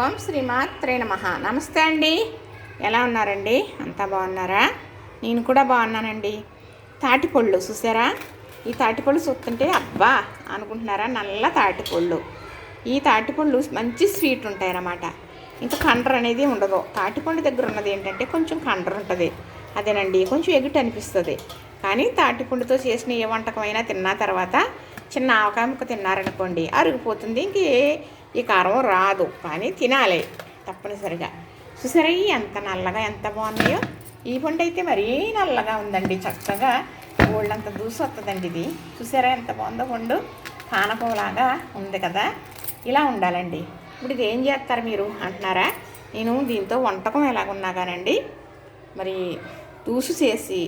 ఓం శ్రీమాత్రే నమ. నమస్తే అండి. ఎలా ఉన్నారండి? అంతా బాగున్నారా? నేను కూడా బాగున్నానండి. తాటిపళ్ళు చూసారా? ఈ తాటిపళ్ళు చూస్తుంటే అబ్బా అనుకుంటున్నారా? నల్ల తాటిపళ్ళు ఈ తాటిపళ్ళు మంచి స్వీట్ ఉంటాయి అన్నమాట ఇంకా కండ్ర అనేది ఉండదు. తాటిపండు దగ్గర ఉన్నది ఏంటంటే కొంచెం కండ్ర ఉంటుంది. అదేనండి కొంచెం ఎగుటి అనిపిస్తుంది. కానీ తాటిపండుతో చేసిన ఏ వంటకమైనా తిన్న తర్వాత చిన్న ఆవకాయ ముక్క తిన్నారనుకోండి అరిగిపోతుంది. ఇంక ఈ కారం రాదు కానీ తినాలి తప్పనిసరిగా. చూసారా ఎంత నల్లగా ఎంత బాగున్నాయో? ఈ పండు అయితే మరీ నల్లగా ఉందండి చక్కగా గోల్డంత దూసి వస్తుందండి ఇది. చూసారా ఎంత బాగుందో పండు? కానపోలాగా ఉంది కదా? ఇలా ఉండాలండి. ఇప్పుడు ఇది ఏం చేస్తారు మీరు అంటున్నారా? నేను దీంతో వంటకం ఎలాగున్నా కానండి మరి దూసు చేసి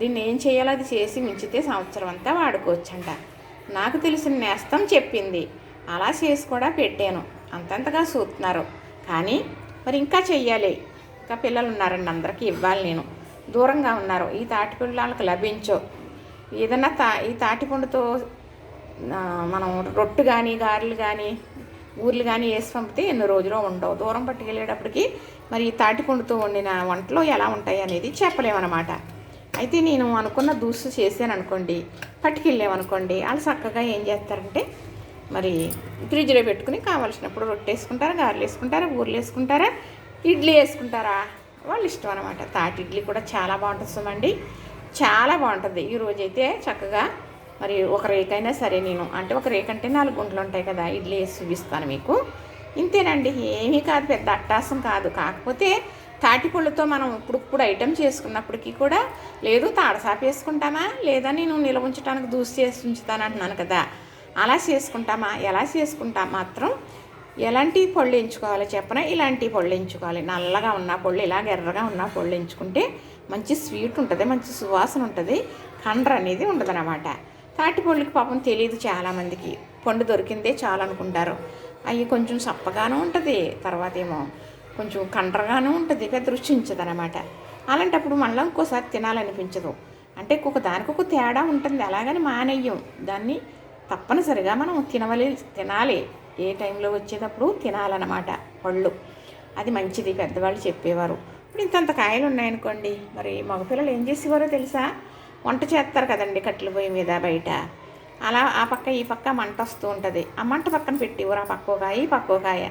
దీన్ని ఏం చేయాలో అది చేసి మించితే సంవత్సరం అంతా వాడుకోవచ్చంట. నాకు తెలిసిన నేస్తం చెప్పింది. అలా చేసి కూడా పెట్టాను. అంతంతగా చూస్తున్నారు కానీ మరి ఇంకా చెయ్యాలి. ఇంకా పిల్లలు ఉన్నారండి అందరికీ ఇవ్వాలి నేను. దూరంగా ఉన్నారు. ఈ తాటి పిల్లలకు లభించో. ఏదన్నా తా ఈ తాటిపండుతో మనం రొట్టు కానీ గారెలు కానీ ఊర్లు కానీ వేసి పంపితే ఎన్ని రోజులు ఉండవు. దూరం పట్టుకెళ్ళేటప్పటికి మరి ఈ తాటిపండుతో వండిన వంటలు ఎలా ఉంటాయి అనేది చెప్పలేమన్నమాట. అయితే నేను అనుకున్న దూసు చేశాను అనుకోండి పట్టుకెళ్ళామనుకోండి వాళ్ళు చక్కగా ఏం చేస్తారంటే మరి ఫ్రిడ్జ్లో పెట్టుకుని కావాల్సినప్పుడు రొట్టె వేసుకుంటారా గారెలు వేసుకుంటారా ఊర్లు వేసుకుంటారా ఇడ్లీ వేసుకుంటారా వాళ్ళు ఇష్టం అనమాట తాటి ఇడ్లీ కూడా చాలా బాగుంటుంది సుమండి. చాలా బాగుంటుంది. ఈ రోజైతే చక్కగా మరి ఒక రేకైనా సరే నేను అంటే ఒక రేకంటే అంటే నాలుగు గుంటలు ఉంటాయి కదా ఇడ్లీ వేసి చూపిస్తాను మీకు. ఇంతేనండి. ఏమీ కాదు పెద్ద అట్టాసం కాదు. కాకపోతే తాటిపళ్ళతో మనం ఇప్పుడు ఇప్పుడు ఐటెం చేసుకున్నప్పటికీ కూడా లేదు తాడసాప వేసుకుంటామా? లేదా నేను నిల్వ ఉంచడానికి దూసి చేసి ఉంచుతాను అంటున్నాను కదా. అలా చేసుకుంటామా? ఎలా చేసుకుంటా మాత్రం ఎలాంటి పళ్ళు ఎంచుకోవాలో చెప్పనా? ఇలాంటి పళ్ళు ఎంచుకోవాలి. నల్లగా ఉన్న పళ్ళు ఇలాగ ఎర్రగా ఉన్న పళ్ళు ఎంచుకుంటే మంచి స్వీట్ ఉంటుంది మంచి సువాసన ఉంటుంది కండ్ర అనేది ఉండదన్నమాట. తాటి పళ్ళుకి పాపం తెలియదు చాలామందికి. పండు దొరికిందే చాలనుకుంటారు. అవి కొంచెం చప్పగానే ఉంటుంది తర్వాత ఏమో కొంచెం కండ్రగాను ఉంటుంది పెద్ద రుచి ఉంచదనమాట అలాంటప్పుడు మళ్ళీ ఇంకోసారి తినాలనిపించదు. అంటే ఒక్కొక్క దానికి ఒక తేడా ఉంటుంది అలాగని మానేయం. దాన్ని తప్పనిసరిగా మనం తినవలి తినాలి. ఏ టైంలో వచ్చేటప్పుడు తినాలన్నమాట పళ్ళు. అది మంచిది పెద్దవాళ్ళు చెప్పేవారు. ఇప్పుడు ఇంతంత కాయలు ఉన్నాయనుకోండి మరి మగపిల్లలు ఏం చేసేవారో తెలుసా? వంట చేస్తారు కదండి కట్టెల పొయ్యి మీద బయట. అలా ఆ పక్క ఈ పక్క మంట వస్తూ ఉంటుంది. ఆ మంట పక్కన పెట్టేవారు ఆ పక్కో కాయ ఈ పక్కో కాయ.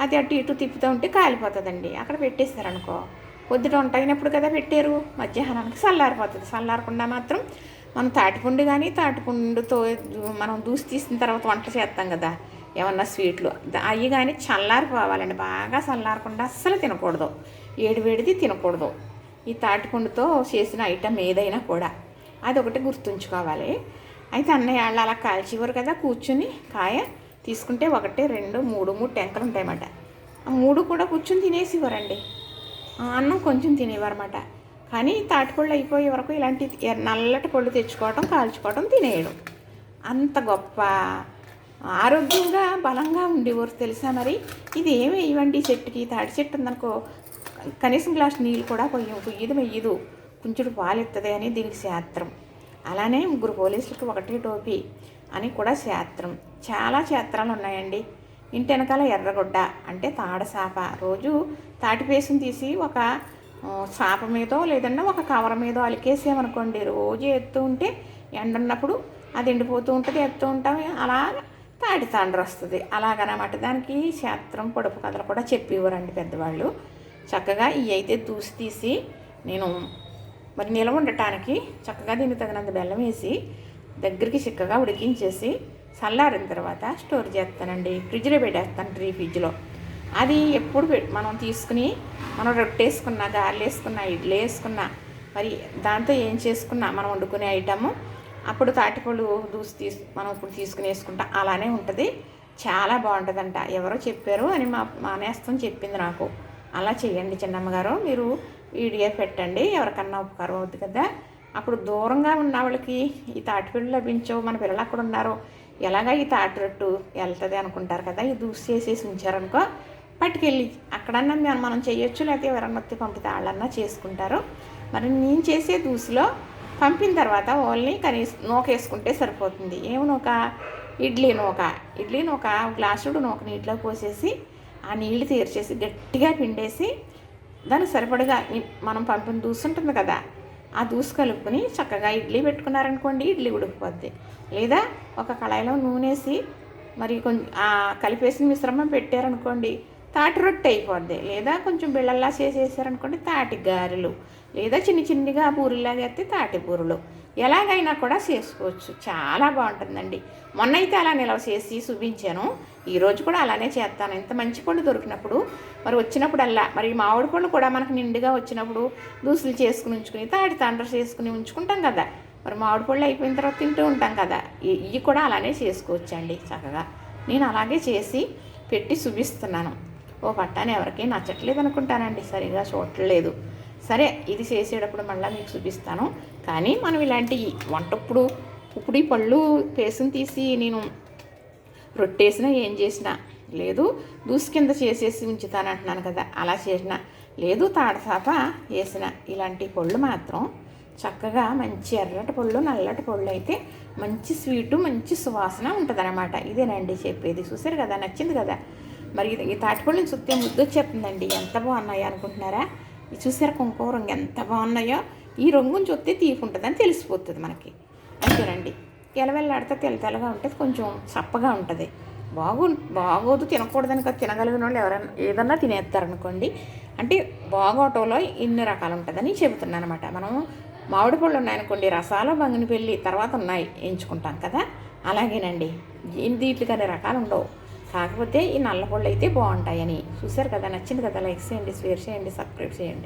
అది అటు ఇటు తిప్పుతూ ఉంటే కాలిపోతుందండి. అక్కడ పెట్టేస్తారనుకో పొద్దుట ఉంటాయినప్పుడు కదా పెట్టారు. మధ్యాహ్నానికి చల్లారిపోతుంది చల్లారకుండా మాత్రం మనం తాటిపుండు కానీ తాటిపుండుతో మనం దూసి తీసిన తర్వాత వంట చేస్తాం కదా. ఏమన్నా స్వీట్లు. అవి కానీ చల్లారిపోవాలండి. బాగా చల్లారకుండా అస్సలు తినకూడదు. ఏడు వేడిది తినకూడదు. ఈ తాటిపుండుతో చేసిన ఐటమ్ ఏదైనా కూడా. అది ఒకటి గుర్తుంచుకోవాలి. అయితే అన్నయ్య వాళ్ళు అలా కాల్చేవారు కదా కూర్చుని కాయ. తీసుకుంటే ఒకటి రెండు మూడు మూడు టెంకలు ఉంటాయన్నమాట ఆ మూడు కూడా కూర్చొని తినేసేవారండి ఆ అన్నం కొంచెం తినేవారన్నమాట. కానీ తాటిపళ్ళు అయిపోయే వరకు ఇలాంటి నల్లటి పళ్ళు తెచ్చుకోవడం కాల్చుకోవడం తినేయడం. అంత గొప్ప ఆరోగ్యంగా బలంగా ఉండేవారు తెలుసా మరి? ఇది ఏమి ఇవ్వండి చెట్టుకి? తాటి చెట్టు ఉందనుకో కనీసం గ్లాస్ నీళ్ళు కూడా పొయ్యం పొయ్యిది మెయ్యదు కొంచెం పాలు ఎత్తది అని దీనికి శాస్త్రం. అలానే ముగ్గురు పోలీసులకు ఒకటి టోపీ అని కూడా శాస్త్రం. చాలా క్షేత్రాలు ఉన్నాయండి ఇంటి వెనకాల ఎర్రగుడ్డ అంటే తాడసాప. రోజు తాటిపేసుని తీసి ఒక సాప చాప మీదో లేదన్నా ఒక కవర్ మీదో అలికేసామనుకోండి రోజు ఎత్తు ఉంటే ఎండున్నప్పుడు అది ఎండిపోతూ ఉంటుంది ఎత్తూ ఉంటాం. అలా తాటి తాండ్ర వస్తుంది. అలాగనమాట. దానికి శాస్త్రం పొడుపు కథలు కూడా చెప్పేవారండి పెద్దవాళ్ళు. చక్కగా ఇవి అయితే దూసి తీసి నేను మరి నిలవ ఉండటానికి చక్కగా దీనికి తగినంత బెల్లం వేసి దగ్గరికి చిక్కగా ఉడికించేసి చల్లారిన తర్వాత స్టోర్ చేస్తానండి. ఫ్రిడ్జ్లో పెట్టేస్తాను ట్రీ ఫ్రిడ్జ్లో. అది ఎప్పుడు మనం తీసుకుని మనం రొట్టేసుకున్న గారెలు వేసుకున్న ఇడ్లీ వేసుకున్న మరి దాంతో ఏం చేసుకున్నా మనం వండుకునే ఐటము అప్పుడు తాటిపళ్ళు దూసి తీసు మనం ఇప్పుడు తీసుకుని వేసుకుంటాం అలానే ఉంటుంది. చాలా బాగుంటుందంట. ఎవరో చెప్పారు అని మా మా నేస్తం చెప్పింది నాకు. అలా చేయండి చిన్నమ్మగారు మీరు వీడియో పెట్టండి ఎవరికన్నా ఉపకారం అవుతుంది కదా. అప్పుడు దూరంగా ఉన్న వాళ్ళకి ఈ తాటిపిళ్ళు లభించవు మన పిల్లలు అక్కడ ఉన్నారు ఎలాగా ఈ తాటిరొట్టు వెళ్తుంది అనుకుంటారు కదా. ఈ దూసి చేసేసి ఉంచారనుకో పట్టుకెళ్ళి అక్కడన్నా మనం చేయొచ్చు లేకపోతే ఎవరన్నా వచ్చి పంపితే వాళ్ళన్నా చేసుకుంటారు. మరి నేను చేసే దూసిలో పంపిన తర్వాత ఓన్లీ కనీసం నూకేసుకుంటే సరిపోతుంది. ఏమి నూక? ఇడ్లీ నూక. ఇడ్లీ నూక గ్లాసుడు నూక నీటిలో పోసేసి ఆ నీళ్ళు తీర్చేసి గట్టిగా పిండేసి దానికి సరిపడగా మనం పంపిన దూసు ఉంటుంది కదా. ఆ దూసు కలుపుకొని చక్కగా ఇడ్లీ పెట్టుకున్నారనుకోండి ఇడ్లీ ఉడికిపోద్ది. లేదా ఒక కళాయిలో నూనెసి మరి కొంచెం ఆ కలిపేసిన మిశ్రమం పెట్టారనుకోండి తాటి రొట్టె అయిపోద్ది. లేదా కొంచెం బిళ్ళల్లా చేసేసారనుకోండి తాటి గారెలు. లేదా చిన్ని చిన్నిగా పూరిలాగా వేస్తే తాటి పూరులు. ఎలాగైనా కూడా చేసుకోవచ్చు. చాలా బాగుంటుందండి. మొన్న అయితే అలా నిలవ చేసి చూపించాను. ఈరోజు కూడా అలానే చేస్తాను. ఇంత మంచి పళ్ళు దొరికినప్పుడు మరి వచ్చినప్పుడల్లా మరి మామిడి పళ్ళు కూడా మనకు నిండుగా వచ్చినప్పుడు దూసులు చేసుకుని ఉంచుకుని తాటి తండ్ర చేసుకుని ఉంచుకుంటాం కదా. మరి మామిడి పళ్ళు అయిపోయిన తర్వాత తింటూ ఉంటాం కదా. ఇవి కూడా అలానే చేసుకోవచ్చండి చక్కగా. నేను అలాగే చేసి పెట్టి చూపిస్తున్నాను. ఓ పట్టాన్ని ఎవరికీ నచ్చట్లేదు అనుకుంటానండి సరిగా చూడట్లేదు. సరే ఇది చేసేటప్పుడు మళ్ళీ మీకు చూపిస్తాను. కానీ మనం ఇలాంటి వంటప్పుడు ఇప్పుడు ఈ పళ్ళు పేసుని తీసి నేను రొట్టేసినా ఏం చేసినా లేదు. దూసి కింద చేసేసి ఉంచుతాను అంటున్నాను కదా అలా చేసిన లేదు. తాడసాప వేసిన ఇలాంటి పళ్ళు మాత్రం చక్కగా మంచి ఎర్రటి పళ్ళు నల్లటి పళ్ళు అయితే మంచి స్వీటు మంచి సువాసన ఉంటుందన్నమాట. ఇదేనండి చెప్పేది. చూసారు కదా నచ్చింది కదా. మరి ఇది- ఈ తాటిపళ్ళు చూస్తే ముద్దు వచ్చేస్తుందండి ఎంత బాగున్నాయి అనుకుంటున్నారా చూసారా కుంకుమ రంగు ఎంత బాగున్నాయో? ఈ రంగుని చూస్తే తీపి ఉంటుందని తెలిసిపోతుంది మనకి. అంతేనండి ఎలవెళ్ళాడితే తెల్ల తెల్లగా ఉంటుంది కొంచెం చప్పగా ఉంటుంది. బాగు బాగోదు తినకూడదని కదా తినగలిగిన వాళ్ళు ఎవరైనా ఏదన్నా తినేస్తారనుకోండి. అంటే బాగోటంలో ఇన్ని రకాలు ఉంటుందని చెబుతున్నాను అనమాట మనం మామిడి పళ్ళు ఉన్నాయనుకోండి రసాలు బంగిని పెళ్ళి తర్వాత ఉన్నాయి ఎంచుకుంటాం కదా. అలాగేనండి. దీంట్లో కానీ రకాలు ఉండవు. కాకపోతే ఈ నల్ల పళ్ళు అయితే బాగుంటాయని. చూశారు కదా నచ్చింది కదా లైక్ చేయండి షేర్ చేయండి సబ్స్క్రైబ్ చేయండి.